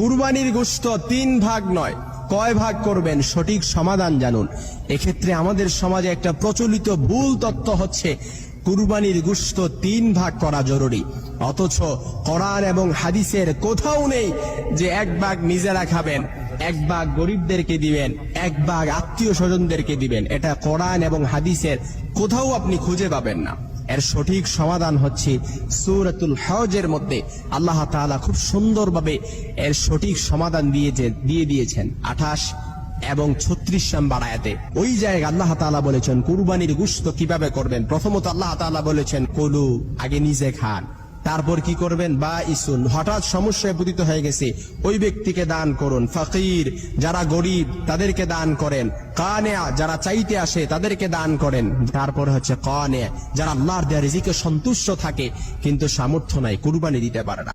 কুরবানির গোশত তিন ভাগ নয়। কয় ভাগ করবেন? সঠিক সমাধান জানুন। এক্ষেত্রে আমাদের সমাজে একটা প্রচলিত ভুল তত্ত্ব হচ্ছে, কুরবানির গোশত তিন ভাগ করা জরুরি। অথচ কোরআন এবং হাদিসের কোথাও নেই যে এক ভাগ নিজেরা খাবেন, এক ভাগ গরিবদেরকে দিবেন, এক ভাগ আত্মীয় স্বজনদেরকে দিবেন। এটা কোরআন এবং হাদিসের কোথাও আপনি খুঁজে পাবেন না। এর সঠিক সমাধান হচ্ছে সুরাতুল হজের মধ্যে। আল্লাহ তালা খুব সুন্দরভাবে এর সঠিক সমাধান দিয়েছে দিয়ে দিয়েছেন। আঠাশ এবং ছত্রিশ নাম্বার ওই জায়গায় আল্লাহ তালা বলেছেন, কুরবানির গুস্ত কীভাবে করবেন? প্রথমত আল্লাহ তালা বলেছেন, কলু, আগে নিজে খান। তারপর কি করবেন? বা ইসুন হঠাৎ সমস্যায় পতিত হয়ে গেছে। ওই ব্যক্তিকে দান করুন। ফকির, যারা গরিব, তাদেরকে দান করেন। কানে, যারা চাইতে আসে, তাদেরকে দান করেন। তারপর হচ্ছে কানে, যারা আল্লাহর দেয়া রিজিকে সন্তুষ্ট থাকে, কিন্তু সামর্থ্য নাই, কুরবানি দিতে পারে না।